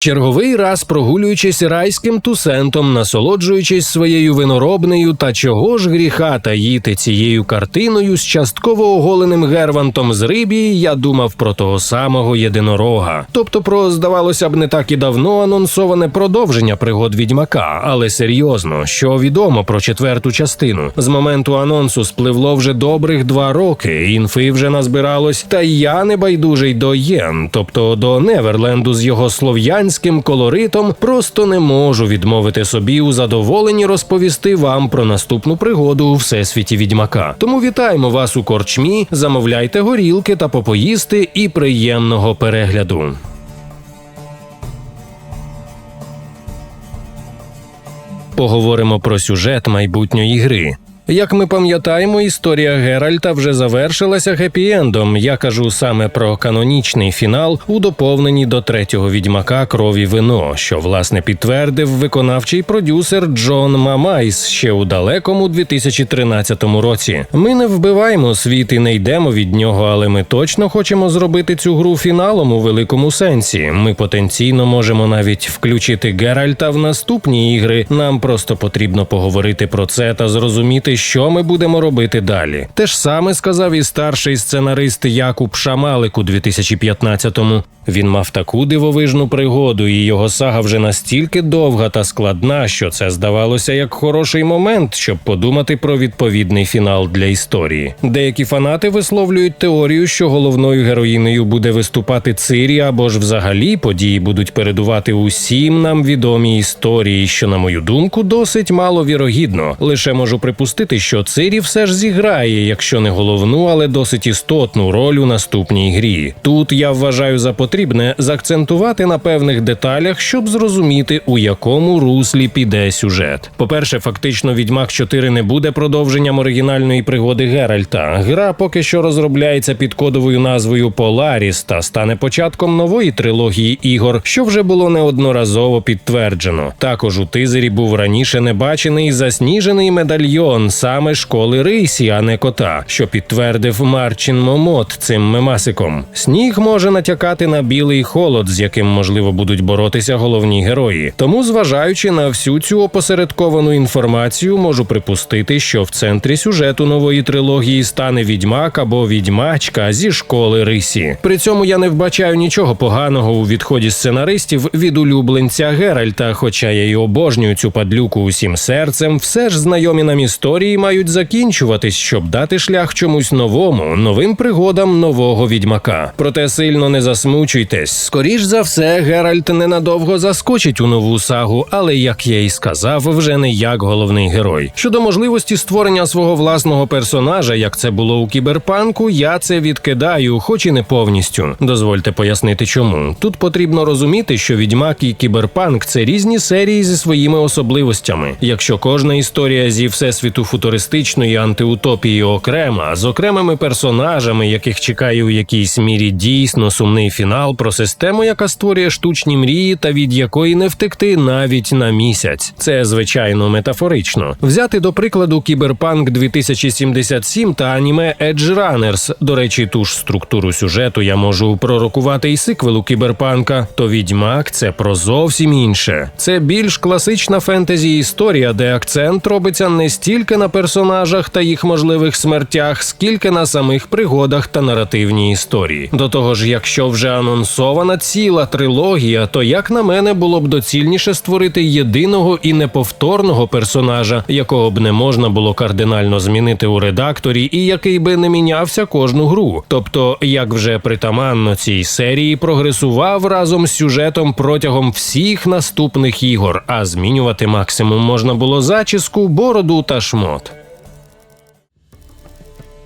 Черговий раз прогулюючись райським тусентом, насолоджуючись своєю виноробнею та чого ж гріха таїти цією картиною з частково оголеним гервантом з рибії, я думав про того самого єдинорога, тобто про, здавалося б, не так і давно анонсоване продовження пригод відьмака, але серйозно, що відомо про четверту частину. З моменту анонсу спливло вже добрих два роки. Інфи вже назбиралось, та я не байдужий до Єн, тобто до Неверленду з його слов'янським колоритом, просто не можу відмовити собі у задоволенні розповісти вам про наступну пригоду у всесвіті відьмака. Тому вітаємо вас у корчмі, замовляйте горілки та попоїсти і приємного перегляду. Поговоримо про сюжет майбутньої гри. Як ми пам'ятаємо, історія Геральта вже завершилася хеппі-ендом. Я кажу саме про канонічний фінал у доповненні до третього відьмака крові вино, що власне підтвердив виконавчий продюсер Джон Мамайс ще у далекому 2013 році. Ми не вбиваємо світ і не йдемо від нього, але ми точно хочемо зробити цю гру фіналом у великому сенсі. Ми потенційно можемо навіть включити Геральта в наступні ігри. Нам просто потрібно поговорити про це та зрозуміти що ми будемо робити далі. Те ж саме сказав і старший сценарист Якуб Шамалик у 2015-му. Він мав таку дивовижну пригоду, і його сага вже настільки довга та складна, що це здавалося як хороший момент, щоб подумати про відповідний фінал для історії. Деякі фанати висловлюють теорію, що головною героїнею буде виступати Цирі, або ж взагалі події будуть передувати усім нам відомі історії, що, на мою думку, досить маловірогідно. Лише можу припустити, що Цирі все ж зіграє, якщо не головну, але досить істотну роль у наступній грі. Тут я вважаю за потрібне заакцентувати на певних деталях, щоб зрозуміти, у якому руслі піде сюжет. По-перше, фактично, Відьмак 4 не буде продовженням оригінальної пригоди Геральта. Гра поки що розробляється під кодовою назвою Polaris та стане початком нової трилогії ігор, що вже було неодноразово підтверджено. Також у тизері був раніше небачений засніжений медальйон саме школи Рисі, а не кота, що підтвердив Марчин Момот цим мемасиком. Сніг може натякати на білий холод, з яким можливо будуть боротися головні герої. Тому, зважаючи на всю цю опосередковану інформацію, можу припустити, що в центрі сюжету нової трилогії стане відьмак або відьмачка зі школи Рисі. При цьому я не вбачаю нічого поганого у відході сценаристів від улюбленця Геральта, хоча я й обожнюю цю падлюку усім серцем, все ж знайомі нам історії мають закінчуватись, щоб дати шлях чомусь новому, новим пригодам нового відьмака. Проте сильно не засмучуйтесь. Скоріш за все, Геральт ненадовго заскочить у нову сагу, але як я й сказав, вже не як головний герой. Щодо можливості створення свого власного персонажа, як це було у кіберпанку, я це відкидаю, хоч і не повністю. Дозвольте пояснити, чому тут потрібно розуміти, що відьмак і кіберпанк це різні серії зі своїми особливостями. Якщо кожна історія зі всесвіту футуристичної антиутопії окрема, з окремими персонажами, яких чекає у якійсь мірі дійсно сумний фінал про систему, яка створює штучні мрії та від якої не втекти навіть на місяць. Це звичайно метафорично. Взяти до прикладу Кіберпанк 2077 та аніме Edge Runners. До речі, ту ж структуру сюжету я можу пророкувати і сиквелу Кіберпанка. То відьмак це про зовсім інше. Це більш класична фентезі історія, де акцент робиться не стільки на персонажах та їх можливих смертях, скільки на самих пригодах та наративній історії. До того ж, якщо вже анонсована ціла трилогія, то як на мене було б доцільніше створити єдиного і неповторного персонажа, якого б не можна було кардинально змінити у редакторі, і який би не мінявся кожну гру. Тобто, як вже притаманно цій серії прогресував разом з сюжетом протягом всіх наступних ігор, а змінювати максимум можна було зачіску, бороду та шмот спільнот.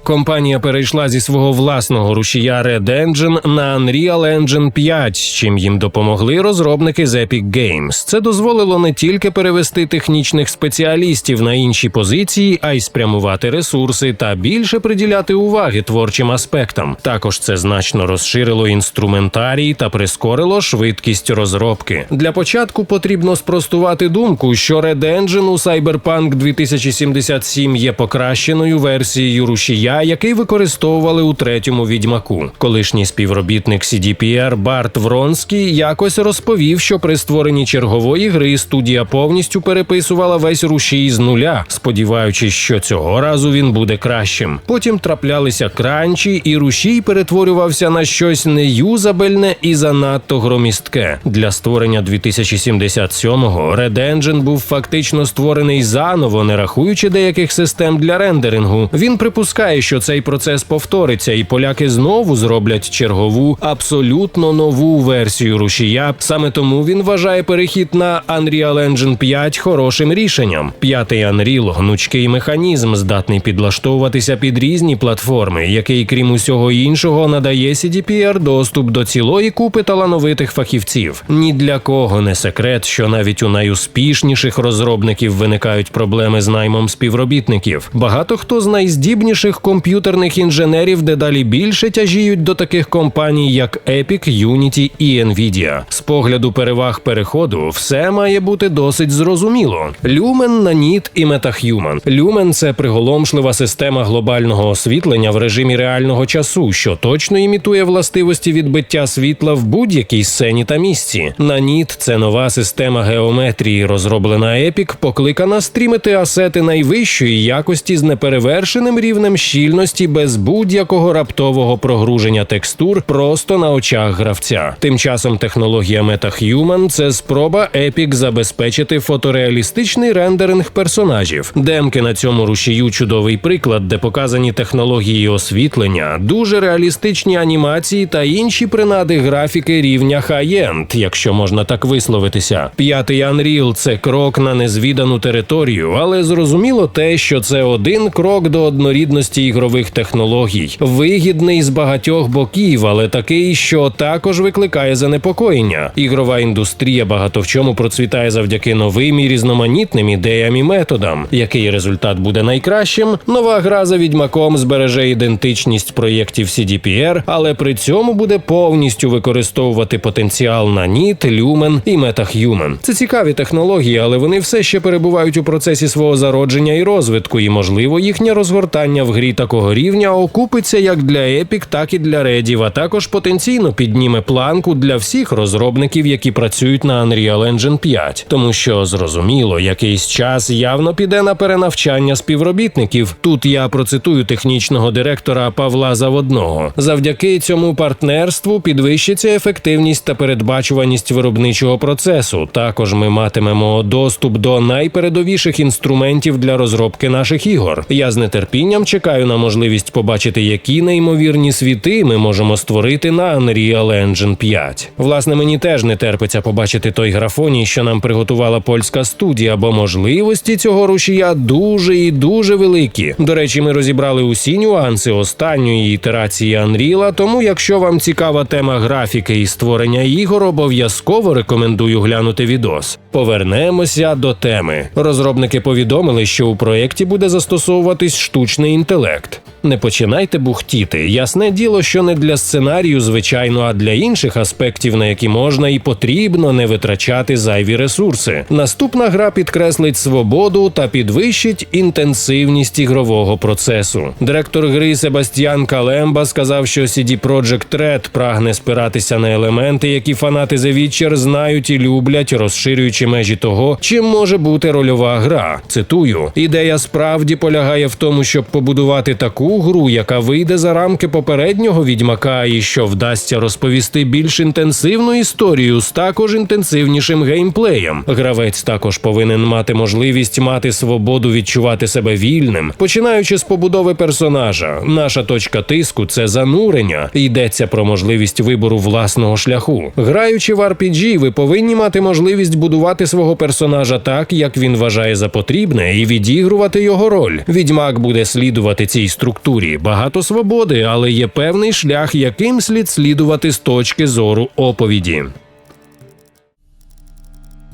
Компанія перейшла зі свого власного рушія Red Engine на Unreal Engine 5, з чим їм допомогли розробники з Epic Games. Це дозволило не тільки перевести технічних спеціалістів на інші позиції, а й спрямувати ресурси та більше приділяти уваги творчим аспектам. Також це значно розширило інструментарій та прискорило швидкість розробки. Для початку потрібно спростувати думку, що Red Engine у Cyberpunk 2077 є покращеною версією рушія рушія, який використовували у третьому відьмаку. Колишній співробітник CDPR Барт Вронський якось розповів, що при створенні чергової гри студія повністю переписувала весь рушій з нуля, сподіваючись, що цього разу він буде кращим. Потім траплялися кранчі, і рушій перетворювався на щось неюзабельне і занадто громістке. Для створення 2077-го Red Engine був фактично створений заново, не рахуючи деяких систем для рендерингу. Він припускає, що цей процес повториться, і поляки знову зроблять чергову абсолютно нову версію рушія. Саме тому він вважає перехід на Unreal Engine 5 хорошим рішенням. П'ятий Unreal – гнучкий механізм, здатний підлаштовуватися під різні платформи, який, крім усього іншого, надає CDPR доступ до цілої купи талановитих фахівців. Ні для кого не секрет, що навіть у найуспішніших розробників виникають проблеми з наймом співробітників. Багато хто з найздібніших комп'ютерних інженерів дедалі більше тяжіють до таких компаній, як Epic, Unity і Nvidia. З погляду переваг переходу, все має бути досить зрозуміло. Lumen, Nanit і MetaHuman. Lumen – це приголомшлива система глобального освітлення в режимі реального часу, що точно імітує властивості відбиття світла в будь-якій сцені та місці. Nanit – це нова система геометрії, розроблена Epic, покликана стрімити асети найвищої якості з неперевершеним рівнем щільності без будь-якого раптового прогруження текстур просто на очах гравця. Тим часом технологія MetaHuman – це спроба Epic забезпечити фотореалістичний рендеринг персонажів. Демки на цьому рушію чудовий приклад, де показані технології освітлення, дуже реалістичні анімації та інші принади графіки рівня high-end, якщо можна так висловитися. П'ятий Unreal – це крок на незвідану територію, але зрозуміло те, що це один крок до однорідності ігрових технологій, вигідний з багатьох боків, але такий, що також викликає занепокоєння. Ігрова індустрія багато в чому процвітає завдяки новим і різноманітним ідеям і методам. Який результат буде найкращим? Нова гра за відьмаком збереже ідентичність проєктів CDPR, але при цьому буде повністю використовувати потенціал на NIT, Lumen і MetaHuman. Це цікаві технології, але вони все ще перебувають у процесі свого зародження і розвитку, і можливо їхнє розгортання в грі такого рівня окупиться як для Epic, так і для Редів, а також потенційно підніме планку для всіх розробників, які працюють на Unreal Engine 5. Тому що зрозуміло, якийсь час явно піде на перенавчання співробітників. Тут я процитую технічного директора Павла Заводного. Завдяки цьому партнерству підвищиться ефективність та передбачуваність виробничого процесу. Також ми матимемо доступ до найпередовіших інструментів для розробки наших ігор. Я з нетерпінням чекаю на можливість побачити, які неймовірні світи ми можемо створити на Unreal Engine 5. Власне, мені теж не терпиться побачити той графоній, що нам приготувала польська студія, бо можливості цього рушія дуже і дуже великі. До речі, ми розібрали усі нюанси останньої ітерації Unreal, тому якщо вам цікава тема графіки і створення ігор, обов'язково рекомендую глянути відос. Повернемося до теми. Розробники повідомили, що у проєкті буде застосовуватись штучний інтелект. Project. Не починайте бухтіти. Ясне діло, що не для сценарію, звичайно, а для інших аспектів, на які можна і потрібно не витрачати зайві ресурси. Наступна гра підкреслить свободу та підвищить інтенсивність ігрового процесу. Директор гри Себастьян Калемба сказав, що CD Projekt Red прагне спиратися на елементи, які фанати The Witcher знають і люблять, розширюючи межі того, чим може бути рольова гра. Цитую: ідея справді полягає в тому, щоб побудувати таку гру, яка вийде за рамки попереднього відьмака, і що вдасться розповісти більш інтенсивну історію з також інтенсивнішим геймплеєм. Гравець також повинен мати можливість мати свободу відчувати себе вільним, починаючи з побудови персонажа. Наша точка тиску це занурення. Йдеться про можливість вибору власного шляху. Граючи в RPG, ви повинні мати можливість будувати свого персонажа так, як він вважає за потрібне, і відігрувати його роль. Відьмак буде слідувати цій структурі. Багато свободи, але є певний шлях, яким слід слідувати з точки зору оповіді.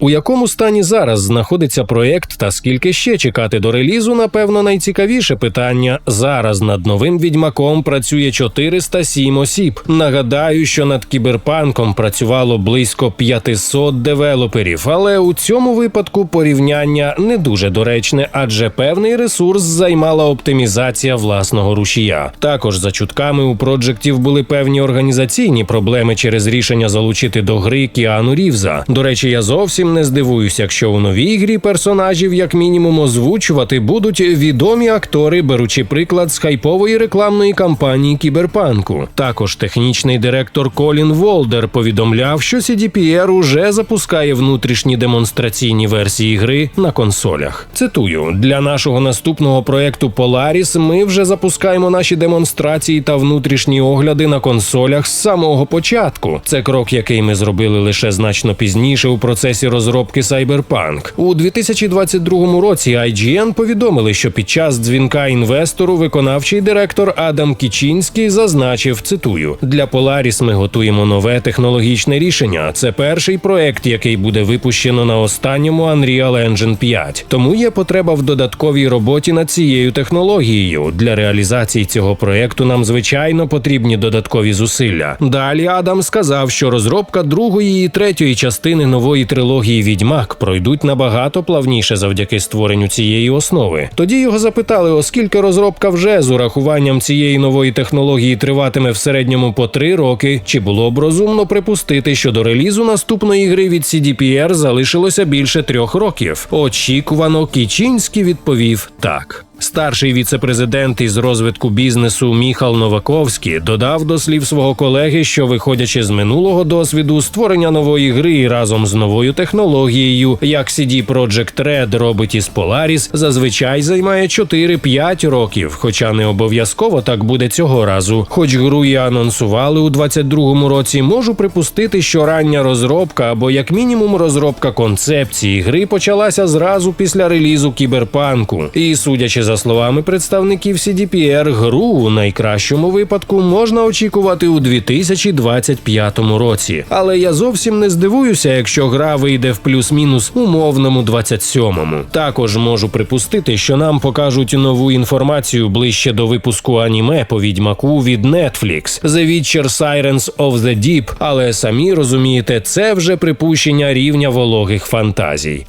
У якому стані зараз знаходиться проєкт та скільки ще чекати до релізу, напевно, найцікавіше питання. Зараз над новим відьмаком працює 407 осіб. Нагадаю, що над кіберпанком працювало близько 500 девелоперів, але у цьому випадку порівняння не дуже доречне, адже певний ресурс займала оптимізація власного рушія. Також за чутками у проджектів були певні організаційні проблеми через рішення залучити до гри Кіану Рівза. До речі, я зовсім не здивуюся, якщо у новій грі персонажів, як мінімум, озвучувати будуть відомі актори, беручи приклад з хайпової рекламної кампанії Кіберпанку. Також технічний директор Колін Волдер повідомляв, що CDPR уже запускає внутрішні демонстраційні версії гри на консолях. Цитую: для нашого наступного проекту Polaris ми вже запускаємо наші демонстрації та внутрішні огляди на консолях з самого початку. Це крок, який ми зробили лише значно пізніше у процесі розробки Cyberpunk. У 2022 році IGN повідомили, що під час дзвінка інвестору виконавчий директор Адам Кічінський зазначив: цитую: для Polaris ми готуємо нове технологічне рішення. Це перший проект, який буде випущено на останньому Unreal Engine 5. Тому є потреба в додатковій роботі над цією технологією. Для реалізації цього проекту нам звичайно потрібні додаткові зусилля. Далі Адам сказав, що розробка другої і третьої частини нової трилогії Відьмак пройдуть набагато плавніше завдяки створенню цієї основи. Тоді його запитали, оскільки розробка вже з урахуванням цієї нової технології триватиме в середньому по три роки, чи було б розумно припустити, що до релізу наступної гри від CDPR залишилося більше трьох років. Очікувано Кічінський відповів так. Старший віцепрезидент із розвитку бізнесу Міхал Новаковський додав до слів свого колеги, що, виходячи з минулого досвіду створення нової гри разом з новою технологією, як CD Projekt Red робить із Polaris, зазвичай займає 4-5 років, хоча не обов'язково так буде цього разу. Хоч гру і анонсували у 22-му році, можу припустити, що рання розробка або як мінімум розробка концепції гри почалася зразу після релізу кіберпанку. І судячи за словами представників CDPR, гру у найкращому випадку можна очікувати у 2025 році. Але я зовсім не здивуюся, якщо гра вийде в плюс-мінус умовному 27-му. Також можу припустити, що нам покажуть нову інформацію ближче до випуску аніме по відьмаку від Netflix The Witcher Sirens of the Deep, але самі розумієте, це вже припущення рівня вологих фантазій.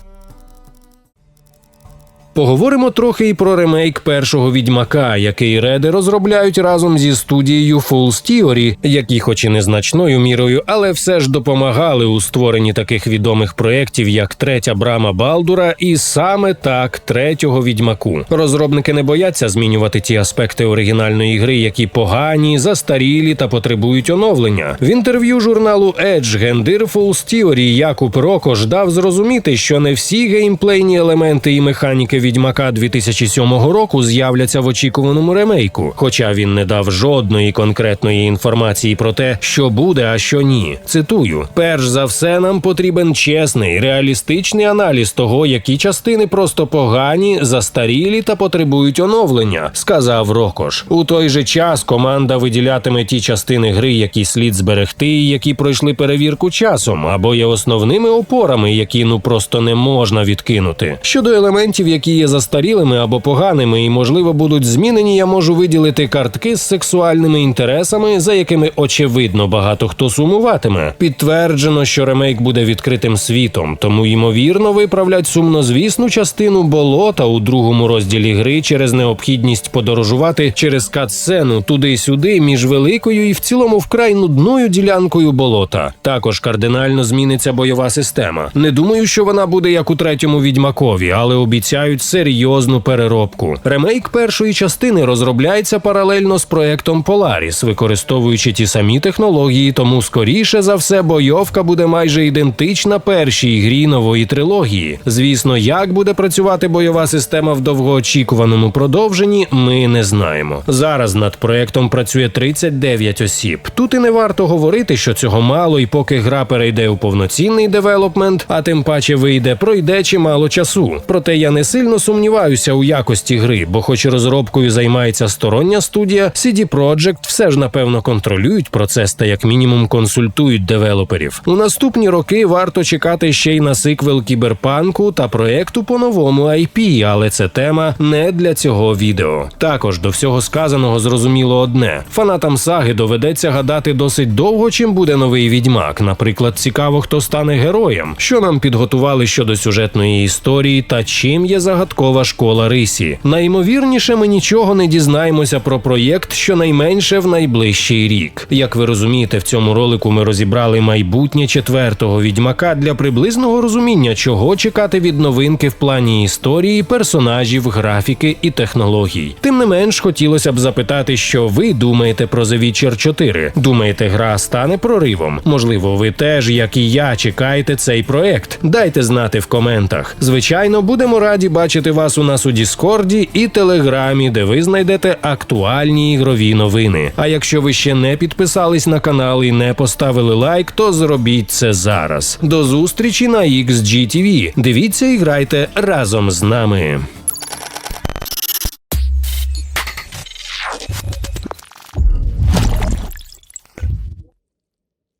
Поговоримо трохи і про ремейк першого відьмака, який реди розробляють разом зі студією Fool's Theory, які, хоч і незначною мірою, але все ж допомагали у створенні таких відомих проєктів, як третя брама Балдура, і саме так третього відьмаку. Розробники не бояться змінювати ті аспекти оригінальної гри, які погані, застарілі та потребують оновлення. В інтерв'ю журналу Edge гендир Fool's Theory Якуб Рокош дав зрозуміти, що не всі геймплейні елементи і механіки відьмака 2007 року з'являться в очікуваному ремейку, хоча він не дав жодної конкретної інформації про те, що буде, а що ні. Цитую: перш за все, нам потрібен чесний, реалістичний аналіз того, які частини просто погані, застарілі та потребують оновлення, сказав Рокош. У той же час команда виділятиме ті частини гри, які слід зберегти, і які пройшли перевірку часом, або є основними опорами, які ну просто не можна відкинути. Щодо елементів, які є застарілими або поганими, і можливо будуть змінені, я можу виділити картки з сексуальними інтересами, за якими очевидно багато хто сумуватиме. Підтверджено, що ремейк буде відкритим світом, тому ймовірно виправлять сумнозвісну частину болота у другому розділі гри через необхідність подорожувати через катсцену туди-сюди між великою і в цілому вкрай нудною ділянкою болота. Також кардинально зміниться бойова система. Не думаю, що вона буде як у третьому відьмакові, але обіцяють серйозну переробку. Ремейк першої частини розробляється паралельно з проектом Polaris, використовуючи ті самі технології, тому скоріше за все бойовка буде майже ідентична першій грі нової трилогії. Звісно, як буде працювати бойова система в довгоочікуваному продовженні, ми не знаємо. Зараз над проектом працює 39 осіб. Тут і не варто говорити, що цього мало, і поки гра перейде у повноцінний девелопмент, а тим паче вийде, пройде чимало часу. Проте я не сильно сильно сумніваюся у якості гри, бо, хоч розробкою займається стороння студія, CD Projekt все ж напевно контролюють процес та як мінімум консультують девелоперів. У наступні роки варто чекати ще й на сиквел кіберпанку та проекту по новому IP, але це тема не для цього відео. Також до всього сказаного зрозуміло одне: фанатам саги доведеться гадати досить довго, чим буде новий відьмак. Наприклад, цікаво, хто стане героєм, що нам підготували щодо сюжетної історії та чим є загадкова школа Рисі. Найімовірніше, ми нічого не дізнаємося про проєкт щонайменше в найближчий рік. Як ви розумієте, в цьому ролику ми розібрали майбутнє четвертого відьмака для приблизного розуміння, чого чекати від новинки в плані історії, персонажів, графіки і технологій. Тим не менш, хотілося б запитати, що ви думаєте про The Witcher 4? Думаєте, гра стане проривом? Можливо, ви теж, як і я, чекаєте цей проект? Дайте знати в коментах. Звичайно, будемо раді бачити вас у нас у Діскорді і Телеграмі, де ви знайдете актуальні ігрові новини. А якщо ви ще не підписались на канал і не поставили лайк, то зробіть це зараз. До зустрічі на XGTV. Дивіться і грайте разом з нами.